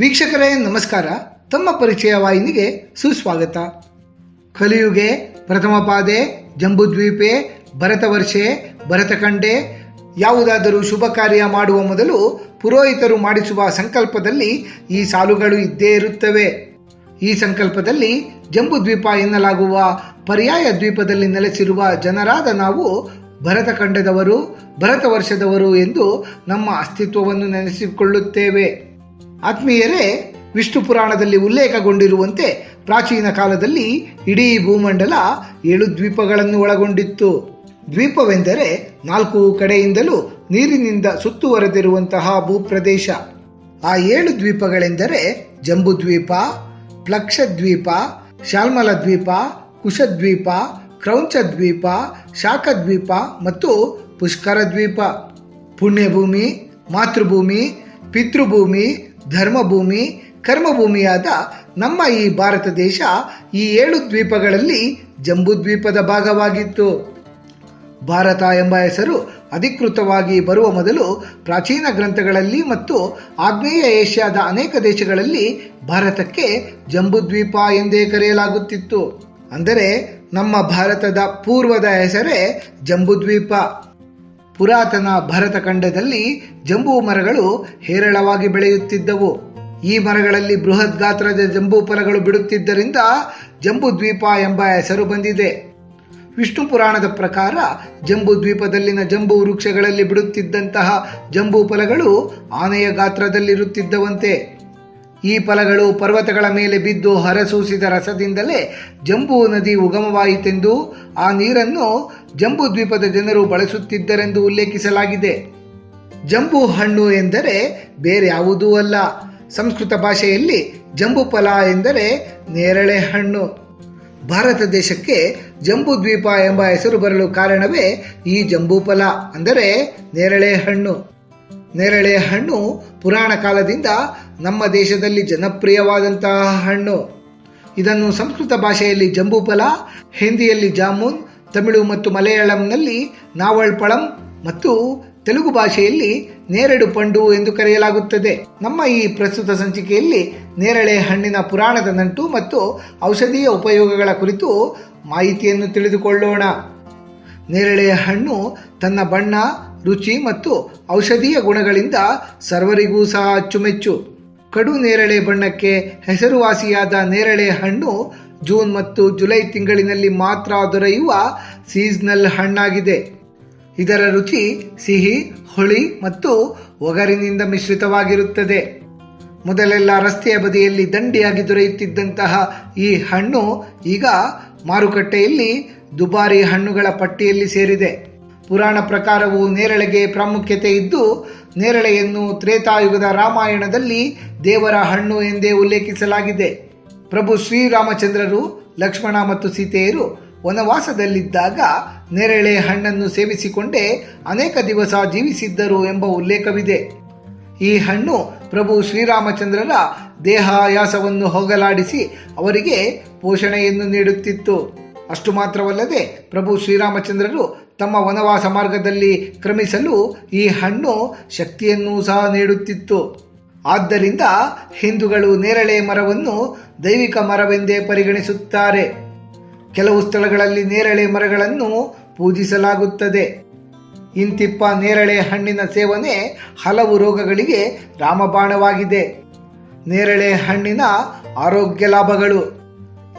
ವೀಕ್ಷಕರೇ, ನಮಸ್ಕಾರ. ತಮ್ಮ ಪರಿಚಯ ವಾಹಿನಿಗೆ ಸುಸ್ವಾಗತ. ಕಲಿಯುಗೆ ಪ್ರಥಮ ಪಾದೆ, ಜಂಬುದ್ವೀಪೆ ಭರತವರ್ಷೆ ಭರತಖಂಡೆ ಯಾವುದಾದರೂ ಶುಭ ಕಾರ್ಯ ಮಾಡುವ ಮೊದಲು ಪುರೋಹಿತರು ಮಾಡಿಸುವ ಸಂಕಲ್ಪದಲ್ಲಿ ಈ ಸಾಲುಗಳು ಇದ್ದೇ ಇರುತ್ತವೆ. ಈ ಸಂಕಲ್ಪದಲ್ಲಿ ಜಂಬುದ್ವೀಪ ಎನ್ನಲಾಗುವ ಪರ್ಯಾಯ ದ್ವೀಪದಲ್ಲಿ ನೆಲೆಸಿರುವ ಜನರಾದ ನಾವು ಭರತಖಂಡದವರು ಭರತ ವರ್ಷದವರು ಎಂದು ನಮ್ಮ ಅಸ್ತಿತ್ವವನ್ನು ನೆನೆಸಿಕೊಳ್ಳುತ್ತೇವೆ. ಆತ್ಮೀಯರೇ, ವಿಷ್ಣು ಪುರಾಣದಲ್ಲಿ ಉಲ್ಲೇಖಗೊಂಡಿರುವಂತೆ ಪ್ರಾಚೀನ ಕಾಲದಲ್ಲಿ ಇಡೀ ಭೂಮಂಡಲ ಏಳು ದ್ವೀಪಗಳನ್ನು ಒಳಗೊಂಡಿತ್ತು. ದ್ವೀಪವೆಂದರೆ ನಾಲ್ಕು ಕಡೆಯಿಂದಲೂ ನೀರಿನಿಂದ ಸುತ್ತುವರೆದಿರುವಂತಹ ಭೂಪ್ರದೇಶ. ಆ ಏಳು ದ್ವೀಪಗಳೆಂದರೆ ಜಂಬುದ್ವೀಪ ಪ್ಲಕ್ಷದ್ವೀಪ ಶಾಲ್ಮಲ ದ್ವೀಪ ಕುಶದ್ವೀಪ ಕ್ರೌಂಚ ದ್ವೀಪ ಶಾಖದ್ವೀಪ ಮತ್ತು ಪುಷ್ಕರ ದ್ವೀಪ. ಪುಣ್ಯಭೂಮಿ, ಮಾತೃಭೂಮಿ, ಪಿತೃಭೂಮಿ ಧರ್ಮಭೂಮಿ, ಕರ್ಮಭೂಮಿಯಾದ ನಮ್ಮ ಈ ಭಾರತ ದೇಶ ಈ ಏಳು ದ್ವೀಪಗಳಲ್ಲಿ ಜಂಬುದ್ವೀಪದ ಭಾಗವಾಗಿತ್ತು. ಭಾರತ ಎಂಬ ಹೆಸರು ಅಧಿಕೃತವಾಗಿ ಬರುವ ಮೊದಲು ಪ್ರಾಚೀನ ಗ್ರಂಥಗಳಲ್ಲಿ ಮತ್ತು ಆಗ್ನೇಯ ಏಷ್ಯಾದ ಅನೇಕ ದೇಶಗಳಲ್ಲಿ ಭಾರತಕ್ಕೆ ಜಂಬುದ್ವೀಪ ಎಂದೇ ಕರೆಯಲಾಗುತ್ತಿತ್ತು. ಅಂದರೆ ನಮ್ಮ ಭಾರತದ ಪೂರ್ವದ ಹೆಸರೇ ಜಂಬುದ್ವೀಪ. ಪುರಾತನ ಭರತ ಖಂಡದಲ್ಲಿ ಜಂಬೂ ಮರಗಳು ಹೇರಳವಾಗಿ ಬೆಳೆಯುತ್ತಿದ್ದವು. ಈ ಮರಗಳಲ್ಲಿ ಬೃಹತ್ ಗಾತ್ರದ ಜಂಬೂ ಫಲಗಳು ಬಿಡುತ್ತಿದ್ದರಿಂದ ಜಂಬೂ ದ್ವೀಪ ಎಂಬ ಹೆಸರು ಬಂದಿದೆ. ವಿಷ್ಣು ಪುರಾಣದ ಪ್ರಕಾರ ಜಂಬೂ ದ್ವೀಪದಲ್ಲಿನ ಜಂಬೂ ವೃಕ್ಷಗಳಲ್ಲಿ ಬಿಡುತ್ತಿದ್ದಂತಹ ಜಂಬೂ ಫಲಗಳು ಆನೆಯ ಗಾತ್ರದಲ್ಲಿರುತ್ತಿದ್ದವಂತೆ. ಈ ಫಲಗಳು ಪರ್ವತಗಳ ಮೇಲೆ ಬಿದ್ದು ಹರಸೂಸಿದ ರಸದಿಂದಲೇ ಜಂಬೂ ನದಿ ಉಗಮವಾಯಿತೆಂದು ಆ ನೀರನ್ನು ಜಂಬೂ ದ್ವೀಪದ ಜನರು ಬಳಸುತ್ತಿದ್ದರೆಂದು ಉಲ್ಲೇಖಿಸಲಾಗಿದೆ. ಜಂಬೂ ಹಣ್ಣು ಎಂದರೆ ಬೇರೆ ಯಾವುದೂ ಅಲ್ಲ. ಸಂಸ್ಕೃತ ಭಾಷೆಯಲ್ಲಿ ಜಂಬು ಫಲ ಎಂದರೆ ನೇರಳೆ ಹಣ್ಣು. ಭಾರತ ದೇಶಕ್ಕೆ ಜಂಬೂ ದ್ವೀಪ ಎಂಬ ಹೆಸರು ಬರಲು ಕಾರಣವೇ ಈ ಜಂಬೂ ಫಲ, ಅಂದರೆ ನೇರಳೆ ಹಣ್ಣು. ನೇರಳೆ ಹಣ್ಣು ಪುರಾಣ ಕಾಲದಿಂದ ನಮ್ಮ ದೇಶದಲ್ಲಿ ಜನಪ್ರಿಯವಾದಂತಹ ಹಣ್ಣು. ಇದನ್ನು ಸಂಸ್ಕೃತ ಭಾಷೆಯಲ್ಲಿ ಜಂಬೂ ಫಲ, ಹಿಂದಿಯಲ್ಲಿ ಜಾಮೂನ್ ತಮಿಳು ಮತ್ತು ಮಲಯಾಳಂನಲ್ಲಿ ನಾವಳ್ ಪಳಂ ಮತ್ತು ತೆಲುಗು ಭಾಷೆಯಲ್ಲಿ ನೇರಡು ಪಂಡು ಎಂದು ಕರೆಯಲಾಗುತ್ತದೆ. ನಮ್ಮ ಈ ಪ್ರಸ್ತುತ ಸಂಚಿಕೆಯಲ್ಲಿ ನೇರಳೆ ಹಣ್ಣಿನ ಪುರಾಣದ ನಂಟು ಮತ್ತು ಔಷಧೀಯ ಉಪಯೋಗಗಳ ಕುರಿತು ಮಾಹಿತಿಯನ್ನು ತಿಳಿದುಕೊಳ್ಳೋಣ. ನೇರಳೆಯ ಹಣ್ಣು ತನ್ನ ಬಣ್ಣ, ರುಚಿ ಮತ್ತು ಔಷಧೀಯ ಗುಣಗಳಿಂದ ಸರ್ವರಿಗೂ ಸಹ ಅಚ್ಚುಮೆಚ್ಚು. ಕಡು ನೇರಳೆ ಬಣ್ಣಕ್ಕೆ ಹೆಸರುವಾಸಿಯಾದ ನೇರಳೆ ಹಣ್ಣು ಜೂನ್ ಮತ್ತು ಜುಲೈ ತಿಂಗಳಿನಲ್ಲಿ ಮಾತ್ರ ದೊರೆಯುವ ಸೀಸನಲ್ ಹಣ್ಣಾಗಿದೆ. ಇದರ ರುಚಿ ಸಿಹಿ, ಹುಳಿ ಮತ್ತು ಒಗರಿನಿಂದ ಮಿಶ್ರಿತವಾಗಿರುತ್ತದೆ. ಮೊದಲೆಲ್ಲ ರಸ್ತೆಯ ಬದಿಯಲ್ಲಿ ದಂಡಿಯಾಗಿ ದೊರೆಯುತ್ತಿದ್ದಂತಹ ಈ ಹಣ್ಣು ಈಗ ಮಾರುಕಟ್ಟೆಯಲ್ಲಿ ದುಬಾರಿ ಹಣ್ಣುಗಳ ಪಟ್ಟಿಯಲ್ಲಿ ಸೇರಿದೆ. ಪುರಾಣ ಪ್ರಕಾರವು ನೇರಳೆಗೆ ಪ್ರಾಮುಖ್ಯತೆ ಇದ್ದು, ನೇರಳೆಯನ್ನು ತ್ರೇತಾಯುಗದ ರಾಮಾಯಣದಲ್ಲಿ ದೇವರ ಹಣ್ಣು ಎಂದೇ ಉಲ್ಲೇಖಿಸಲಾಗಿದೆ. ಪ್ರಭು ಶ್ರೀರಾಮಚಂದ್ರರು, ಲಕ್ಷ್ಮಣ ಮತ್ತು ಸೀತೆಯರು ವನವಾಸದಲ್ಲಿದ್ದಾಗ ನೇರಳೆ ಹಣ್ಣನ್ನು ಸೇವಿಸಿಕೊಂಡೇ ಅನೇಕ ದಿವಸ ಜೀವಿಸಿದ್ದರು ಎಂಬ ಉಲ್ಲೇಖವಿದೆ. ಈ ಹಣ್ಣು ಪ್ರಭು ಶ್ರೀರಾಮಚಂದ್ರರ ದೇಹಾಯಾಸವನ್ನು ಹೋಗಲಾಡಿಸಿ ಅವರಿಗೆ ಪೋಷಣೆಯನ್ನು ನೀಡುತ್ತಿತ್ತು. ಅಷ್ಟು ಮಾತ್ರವಲ್ಲದೆ ಪ್ರಭು ಶ್ರೀರಾಮಚಂದ್ರರು ತಮ್ಮ ವನವಾಸ ಮಾರ್ಗದಲ್ಲಿ ಕ್ರಮಿಸಲು ಈ ಹಣ್ಣು ಶಕ್ತಿಯನ್ನು ಸಹ ನೀಡುತ್ತಿತ್ತು. ಆದ್ದರಿಂದ ಹಿಂದೂಗಳು ನೇರಳೆ ಮರವನ್ನು ದೈವಿಕ ಮರವೆಂದೇ ಪರಿಗಣಿಸುತ್ತಾರೆ. ಕೆಲವು ಸ್ಥಳಗಳಲ್ಲಿ ನೇರಳೆ ಮರಗಳನ್ನು ಪೂಜಿಸಲಾಗುತ್ತದೆ. ಇಂತಿಪ್ಪ ನೇರಳೆ ಹಣ್ಣಿನ ಸೇವನೆ ಹಲವು ರೋಗಗಳಿಗೆ ರಾಮಬಾಣವಾಗಿದೆ. ನೇರಳೆ ಹಣ್ಣಿನ ಆರೋಗ್ಯ ಲಾಭಗಳು.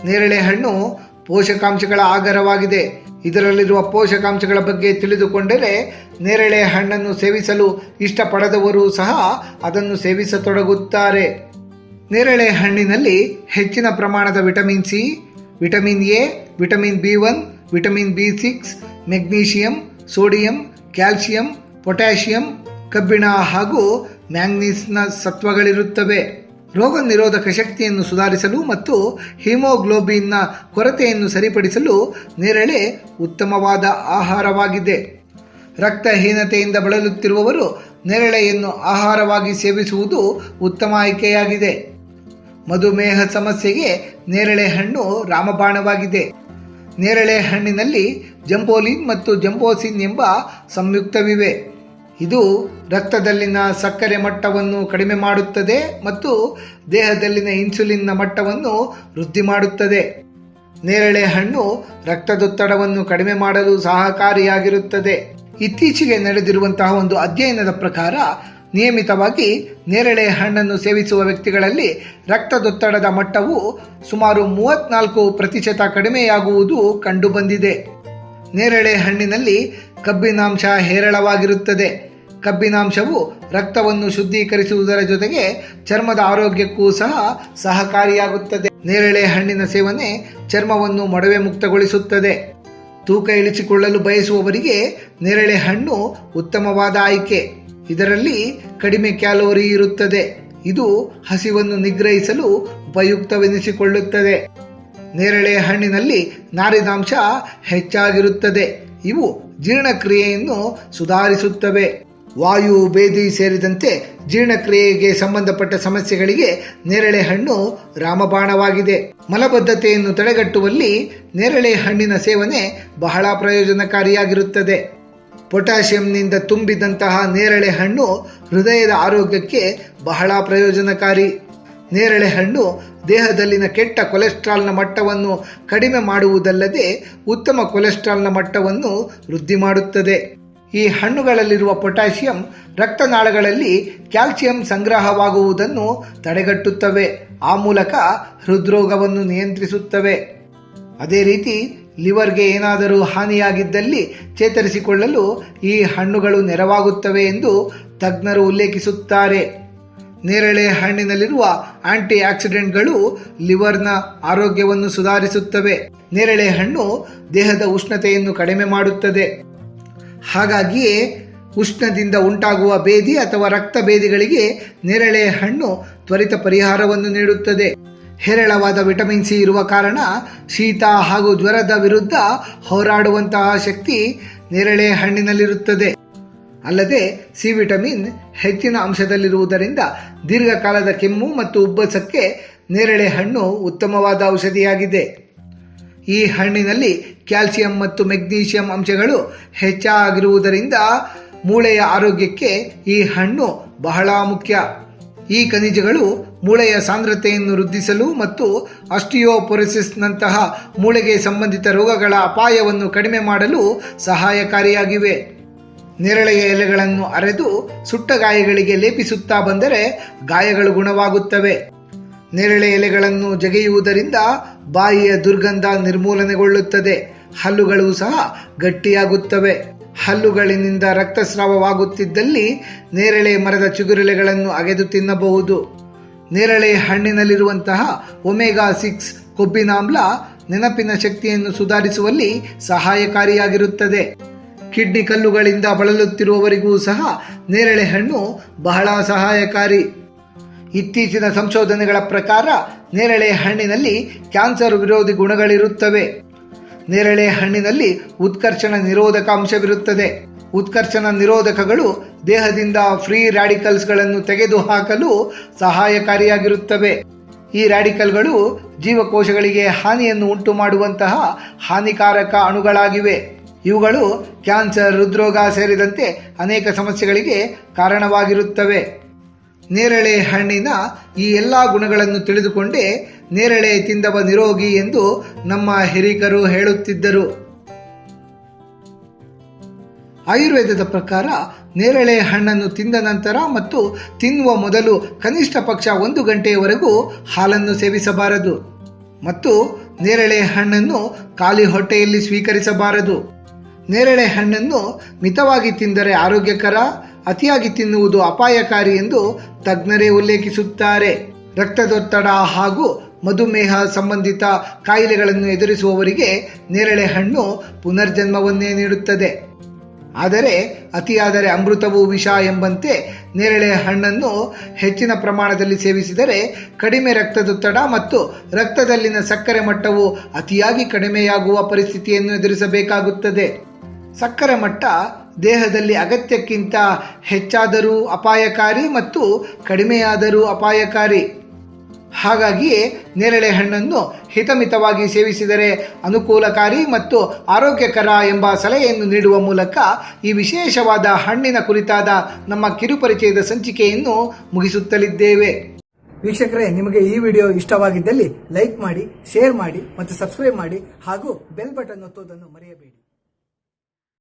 ನೇರಳೆ ಹಣ್ಣು ಪೋಷಕಾಂಶಗಳ ಆಗರವಾಗಿದೆ ಇದರಲ್ಲಿರುವ ಪೋಷಕಾಂಶಗಳ ಬಗ್ಗೆ ತಿಳಿದುಕೊಂಡರೆ ನೇರಳೆ ಹಣ್ಣನ್ನು ಸೇವಿಸಲು ಇಷ್ಟಪಡದವರು ಸಹ ಅದನ್ನು ಸೇವಿಸತೊಡಗುತ್ತಾರೆ. ನೇರಳೆ ಹಣ್ಣಿನಲ್ಲಿ ಹೆಚ್ಚಿನ ಪ್ರಮಾಣದ vitamin C, vitamin A, vitamin B one, vitamin B six, magnesium, sodium, calcium, potassium, ಕಬ್ಬಿಣ ಹಾಗೂ ಮ್ಯಾಂಗ್ನೀಸ್ನ ಸತ್ವಗಳಿರುತ್ತವೆ. ರೋಗ ನಿರೋಧಕ ಶಕ್ತಿಯನ್ನು ಸುಧಾರಿಸಲು ಮತ್ತು ಹಿಮೋಗ್ಲೋಬಿನ್ನ ಕೊರತೆಯನ್ನು ಸರಿಪಡಿಸಲು ನೇರಳೆ ಉತ್ತಮವಾದ ಆಹಾರವಾಗಿದೆ. ರಕ್ತಹೀನತೆಯಿಂದ ಬಳಲುತ್ತಿರುವವರು ನೇರಳೆಯನ್ನು ಆಹಾರವಾಗಿ ಸೇವಿಸುವುದು ಉತ್ತಮ ಆಯ್ಕೆಯಾಗಿದೆ. ಮಧುಮೇಹ ಸಮಸ್ಯೆಗೆ ನೇರಳೆ ಹಣ್ಣು ರಾಮಬಾಣವಾಗಿದೆ. ನೇರಳೆ ಹಣ್ಣಿನಲ್ಲಿ ಜಂಬೋಲಿನ್ ಮತ್ತು ಜಂಬೋಸಿನ್ ಎಂಬ ಸಂಯುಕ್ತವಿವೆ. ಇದು ರಕ್ತದಲ್ಲಿನ ಸಕ್ಕರೆ ಮಟ್ಟವನ್ನು ಕಡಿಮೆ ಮಾಡುತ್ತದೆ ಮತ್ತು ದೇಹದಲ್ಲಿನ ಇನ್ಸುಲಿನ್ನ ಮಟ್ಟವನ್ನು ವೃದ್ಧಿ ಮಾಡುತ್ತದೆ. ನೇರಳೆ ಹಣ್ಣು ರಕ್ತದೊತ್ತಡವನ್ನು ಕಡಿಮೆ ಮಾಡಲು ಸಹಕಾರಿಯಾಗಿರುತ್ತದೆ. ಇತ್ತೀಚೆಗೆ ನಡೆದಿರುವಂತಹ ಒಂದು ಅಧ್ಯಯನದ ಪ್ರಕಾರ ನಿಯಮಿತವಾಗಿ ನೇರಳೆ ಹಣ್ಣನ್ನು ಸೇವಿಸುವ ವ್ಯಕ್ತಿಗಳಲ್ಲಿ ರಕ್ತದೊತ್ತಡದ ಮಟ್ಟವು ಸುಮಾರು ಮೂವತ್ನಾಲ್ಕು ಪ್ರತಿಶತ ಕಡಿಮೆಯಾಗುವುದು ಕಂಡುಬಂದಿದೆ. ನೇರಳೆ ಹಣ್ಣಿನಲ್ಲಿ ಕಬ್ಬಿನಾಂಶ ಹೇರಳವಾಗಿರುತ್ತದೆ. ಕಬ್ಬಿನಾಂಶವು ರಕ್ತವನ್ನು ಶುದ್ಧೀಕರಿಸುವುದರ ಜೊತೆಗೆ ಚರ್ಮದ ಆರೋಗ್ಯಕ್ಕೂ ಸಹ ಸಹಕಾರಿಯಾಗುತ್ತದೆ. ನೇರಳೆ ಹಣ್ಣಿನ ಸೇವನೆ ಚರ್ಮವನ್ನು ಮೊಡವೆ ಮುಕ್ತಗೊಳಿಸುತ್ತದೆ. ತೂಕ ಇಳಿಸಿಕೊಳ್ಳಲು ಬಯಸುವವರಿಗೆ ನೇರಳೆ ಹಣ್ಣು ಉತ್ತಮವಾದ ಆಯ್ಕೆ. ಇದರಲ್ಲಿ ಕಡಿಮೆ ಕ್ಯಾಲೋರಿ ಇರುತ್ತದೆ. ಇದು ಹಸಿವನ್ನು ನಿಗ್ರಹಿಸಲು ಉಪಯುಕ್ತವೆನಿಸಿಕೊಳ್ಳುತ್ತದೆ. ನೇರಳೆ ಹಣ್ಣಿನಲ್ಲಿ ನಾರಿನಾಂಶ ಹೆಚ್ಚಾಗಿರುತ್ತದೆ. ಇವು ಜೀರ್ಣಕ್ರಿಯೆಯನ್ನು ಸುಧಾರಿಸುತ್ತವೆ. ವಾಯು, ಬೇದಿ ಸೇರಿದಂತೆ ಜೀರ್ಣಕ್ರಿಯೆಗೆ ಸಂಬಂಧಪಟ್ಟ ಸಮಸ್ಯೆಗಳಿಗೆ ನೇರಳೆ ಹಣ್ಣು ರಾಮಬಾಣವಾಗಿದೆ. ಮಲಬದ್ಧತೆಯನ್ನು ತಡೆಗಟ್ಟುವಲ್ಲಿ ನೇರಳೆ ಹಣ್ಣಿನ ಸೇವನೆ ಬಹಳ ಪ್ರಯೋಜನಕಾರಿಯಾಗಿರುತ್ತದೆ. ಪೊಟ್ಯಾಷಿಯಂನಿಂದ ತುಂಬಿದಂತಹ ನೇರಳೆ ಹಣ್ಣು ಹೃದಯದ ಆರೋಗ್ಯಕ್ಕೆ ಬಹಳ ಪ್ರಯೋಜನಕಾರಿ. ನೇರಳೆ ಹಣ್ಣು ದೇಹದಲ್ಲಿನ ಕೆಟ್ಟ ಕೊಲೆಸ್ಟ್ರಾಲ್ನ ಮಟ್ಟವನ್ನು ಕಡಿಮೆ ಮಾಡುವುದಲ್ಲದೆ ಉತ್ತಮ ಕೊಲೆಸ್ಟ್ರಾಲ್ನ ಮಟ್ಟವನ್ನು ವೃದ್ಧಿ ಮಾಡುತ್ತದೆ. ಈ ಹಣ್ಣುಗಳಲ್ಲಿರುವ ಪೊಟ್ಯಾಷಿಯಂ ರಕ್ತನಾಳಗಳಲ್ಲಿ ಕ್ಯಾಲ್ಸಿಯಂ ಸಂಗ್ರಹವಾಗುವುದನ್ನು ತಡೆಗಟ್ಟುತ್ತವೆ. ಆ ಮೂಲಕ ಹೃದ್ರೋಗವನ್ನು ನಿಯಂತ್ರಿಸುತ್ತವೆ. ಅದೇ ರೀತಿ ಲಿವರ್ಗೆ ಏನಾದರೂ ಹಾನಿಯಾಗಿದ್ದಲ್ಲಿ ಚೇತರಿಸಿಕೊಳ್ಳಲು ಈ ಹಣ್ಣುಗಳು ನೆರವಾಗುತ್ತವೆ ಎಂದು ತಜ್ಞರು ಉಲ್ಲೇಖಿಸುತ್ತಾರೆ. ನೇರಳೆ ಹಣ್ಣಿನಲ್ಲಿರುವ ಆಂಟಿ ಆಕ್ಸಿಡೆಂಟ್ಗಳು ಲಿವರ್ನ ಆರೋಗ್ಯವನ್ನು ಸುಧಾರಿಸುತ್ತವೆ. ನೇರಳೆ ಹಣ್ಣು ದೇಹದ ಉಷ್ಣತೆಯನ್ನು ಕಡಿಮೆ ಮಾಡುತ್ತದೆ. ಹಾಗಾಗಿಯೇ ಉಷ್ಣದಿಂದ ಉಂಟಾಗುವ ಬೇದಿ ಅಥವಾ ರಕ್ತ ಬೇದಿಗಳಿಗೆ ನೇರಳೆ ಹಣ್ಣು ತ್ವರಿತ ಪರಿಹಾರವನ್ನು ನೀಡುತ್ತದೆ. ಹೇರಳವಾದ ವಿಟಮಿನ್ ಸಿ ಇರುವ ಕಾರಣ ಶೀತ ಹಾಗೂ ಜ್ವರದ ವಿರುದ್ಧ ಹೋರಾಡುವಂತಹ ಶಕ್ತಿ ನೇರಳೆ ಹಣ್ಣಿನಲ್ಲಿರುತ್ತದೆ. ಅಲ್ಲದೆ ಸಿ ವಿಟಮಿನ್ ಹೆಚ್ಚಿನ ಅಂಶದಲ್ಲಿರುವುದರಿಂದ ದೀರ್ಘಕಾಲದ ಕೆಮ್ಮು ಮತ್ತು ಉಬ್ಬಸಕ್ಕೆ ನೇರಳೆ ಹಣ್ಣು ಉತ್ತಮವಾದ ಔಷಧಿಯಾಗಿದೆ. ಈ ಹಣ್ಣಿನಲ್ಲಿ ಕ್ಯಾಲ್ಸಿಯಂ ಮತ್ತು ಮೆಗ್ನೀಷಿಯಂ ಅಂಶಗಳು ಹೆಚ್ಚಾಗಿರುವುದರಿಂದ ಮೂಳೆಯ ಆರೋಗ್ಯಕ್ಕೆ ಈ ಹಣ್ಣು ಬಹಳ ಮುಖ್ಯ. ಈ ಖನಿಜಗಳು ಮೂಳೆಯ ಸಾಂದ್ರತೆಯನ್ನು ವೃದ್ಧಿಸಲು ಮತ್ತು ಅಸ್ಟಿಯೋಪೊರಿಸಿಸ್ನಂತಹ ಮೂಳೆಗೆ ಸಂಬಂಧಿತ ರೋಗಗಳ ಅಪಾಯವನ್ನು ಕಡಿಮೆ ಮಾಡಲು ಸಹಾಯಕಾರಿಯಾಗಿವೆ. ನೇರಳೆಯ ಎಲೆಗಳನ್ನು ಅರೆದು ಸುಟ್ಟ ಗಾಯಗಳಿಗೆ ಲೇಪಿಸುತ್ತಾ ಬಂದರೆ ಗಾಯಗಳು ಗುಣವಾಗುತ್ತವೆ. ನೇರಳೆ ಎಲೆಗಳನ್ನು ಜಗೆಯುವುದರಿಂದ ಬಾಯಿಯ ದುರ್ಗಂಧ ನಿರ್ಮೂಲನೆಗೊಳ್ಳುತ್ತದೆ. ಹಲ್ಲುಗಳು ಸಹ ಗಟ್ಟಿಯಾಗುತ್ತವೆ. ಹಲ್ಲುಗಳಿನಿಂದ ರಕ್ತಸ್ರಾವವಾಗುತ್ತಿದ್ದಲ್ಲಿ ನೇರಳೆ ಮರದ ಚಿಗುರೆಲೆಗಳನ್ನು ಅಗೆದು ತಿನ್ನಬಹುದು. ನೇರಳೆ ಹಣ್ಣಿನಲ್ಲಿರುವಂತಹ ಒಮೆಗಾ ಸಿಕ್ಸ್ ಕೊಬ್ಬಿನಾಮ್ಲ ನೆನಪಿನ ಶಕ್ತಿಯನ್ನು ಸುಧಾರಿಸುವಲ್ಲಿ ಸಹಾಯಕಾರಿಯಾಗಿರುತ್ತದೆ. ಕಿಡ್ನಿ ಕಲ್ಲುಗಳಿಂದ ಬಳಲುತ್ತಿರುವವರಿಗೂ ಸಹ ನೇರಳೆ ಹಣ್ಣು ಬಹಳ ಸಹಾಯಕಾರಿ. ಇತ್ತೀಚಿನ ಸಂಶೋಧನೆಗಳ ಪ್ರಕಾರ, ನೇರಳೆ ಹಣ್ಣಿನಲ್ಲಿ ಕ್ಯಾನ್ಸರ್ ವಿರೋಧಿ ಗುಣಗಳಿರುತ್ತವೆ. ನೇರಳೆ ಹಣ್ಣಿನಲ್ಲಿ ಉತ್ಕರ್ಷಣ ನಿರೋಧಕ ಅಂಶವಿರುತ್ತದೆ. ಉತ್ಕರ್ಷಣ ನಿರೋಧಕಗಳು ದೇಹದಿಂದ ಫ್ರೀ ರ್ಯಾಡಿಕಲ್ಸ್ಗಳನ್ನು ತೆಗೆದುಹಾಕಲು ಸಹಾಯಕಾರಿಯಾಗಿರುತ್ತವೆ. ಈ ರ್ಯಾಡಿಕಲ್ಗಳು ಜೀವಕೋಶಗಳಿಗೆ ಹಾನಿಯನ್ನು ಉಂಟು ಮಾಡುವಂತಹ ಹಾನಿಕಾರಕ ಅಣುಗಳಾಗಿವೆ. ಇವುಗಳು ಕ್ಯಾನ್ಸರ್, ಹೃದ್ರೋಗ ಸೇರಿದಂತೆ ಅನೇಕ ಸಮಸ್ಯೆಗಳಿಗೆ ಕಾರಣವಾಗಿರುತ್ತವೆ. ನೇರಳೆ ಹಣ್ಣಿನ ಈ ಎಲ್ಲ ಗುಣಗಳನ್ನು ತಿಳಿದುಕೊಂಡೇ ನೇರಳೆ ತಿಂದವ ನಿರೋಗಿ ಎಂದು ನಮ್ಮ ಹಿರಿಕರು ಹೇಳುತ್ತಿದ್ದರು. ಆಯುರ್ವೇದದ ಪ್ರಕಾರ ನೇರಳೆ ಹಣ್ಣನ್ನು ತಿಂದ ನಂತರ ಮತ್ತು ತಿನ್ನುವ ಮೊದಲು ಕನಿಷ್ಠ ಪಕ್ಷ ಒಂದು ಗಂಟೆಯವರೆಗೂ ಹಾಲನ್ನು ಸೇವಿಸಬಾರದು ಮತ್ತು ನೇರಳೆ ಹಣ್ಣನ್ನು ಖಾಲಿ ಹೊಟ್ಟೆಯಲ್ಲಿ ಸ್ವೀಕರಿಸಬಾರದು. ನೇರಳೆ ಹಣ್ಣನ್ನು ಮಿತವಾಗಿ ತಿಂದರೆ ಆರೋಗ್ಯಕರ ಅತಿಯಾಗಿ ತಿನ್ನುವುದು ಅಪಾಯಕಾರಿ ಎಂದು ತಜ್ಞರೇ ಉಲ್ಲೇಖಿಸುತ್ತಾರೆ. ರಕ್ತದೊತ್ತಡ ಹಾಗೂ ಮಧುಮೇಹ ಸಂಬಂಧಿತ ಕಾಯಿಲೆಗಳನ್ನು ಎದುರಿಸುವವರಿಗೆ ನೇರಳೆ ಹಣ್ಣು ಪುನರ್ಜನ್ಮವನ್ನೇ ನೀಡುತ್ತದೆ. ಆದರೆ, ಅತಿಯಾದರೆ ಅಮೃತವೂ ವಿಷ ಎಂಬಂತೆ ನೇರಳೆ ಹಣ್ಣನ್ನು ಹೆಚ್ಚಿನ ಪ್ರಮಾಣದಲ್ಲಿ ಸೇವಿಸಿದರೆ ಕಡಿಮೆ ರಕ್ತದೊತ್ತಡ ಮತ್ತು ರಕ್ತದಲ್ಲಿನ ಸಕ್ಕರೆ ಮಟ್ಟವು ಅತಿಯಾಗಿ ಕಡಿಮೆಯಾಗುವ ಪರಿಸ್ಥಿತಿಯನ್ನು ಎದುರಿಸಬೇಕಾಗುತ್ತದೆ. ಸಕ್ಕರೆ ಮಟ್ಟ ದೇಹದಲ್ಲಿ ಅಗತ್ಯಕ್ಕಿಂತ ಹೆಚ್ಚಾದರೂ ಅಪಾಯಕಾರಿ ಮತ್ತು ಕಡಿಮೆಯಾದರೂ ಅಪಾಯಕಾರಿ. ಹಾಗಾಗಿಯೇ ನೇರಳೆ ಹಣ್ಣನ್ನು ಹಿತಮಿತವಾಗಿ ಸೇವಿಸಿದರೆ ಅನುಕೂಲಕಾರಿ ಮತ್ತು ಆರೋಗ್ಯಕರ ಎಂಬ ಸಲಹೆಯನ್ನು ನೀಡುವ ಮೂಲಕ ಈ ವಿಶೇಷವಾದ ಹಣ್ಣಿನ ಕುರಿತಾದ ನಮ್ಮ ಕಿರುಪರಿಚಯದ ಸಂಚಿಕೆಯನ್ನು ಮುಗಿಸುತ್ತಲಿದ್ದೇವೆ. ವೀಕ್ಷಕರೇ, ನಿಮಗೆ ಈ ವಿಡಿಯೋ ಇಷ್ಟವಾಗಿದ್ದಲ್ಲಿ ಲೈಕ್ ಮಾಡಿ, ಶೇರ್ ಮಾಡಿ ಮತ್ತು ಸಬ್ಸ್ಕ್ರೈಬ್ ಮಾಡಿ ಹಾಗೂ ಬೆಲ್ ಬಟನ್ ಒತ್ತುವುದನ್ನು ಮರೆಯಬೇಡಿ.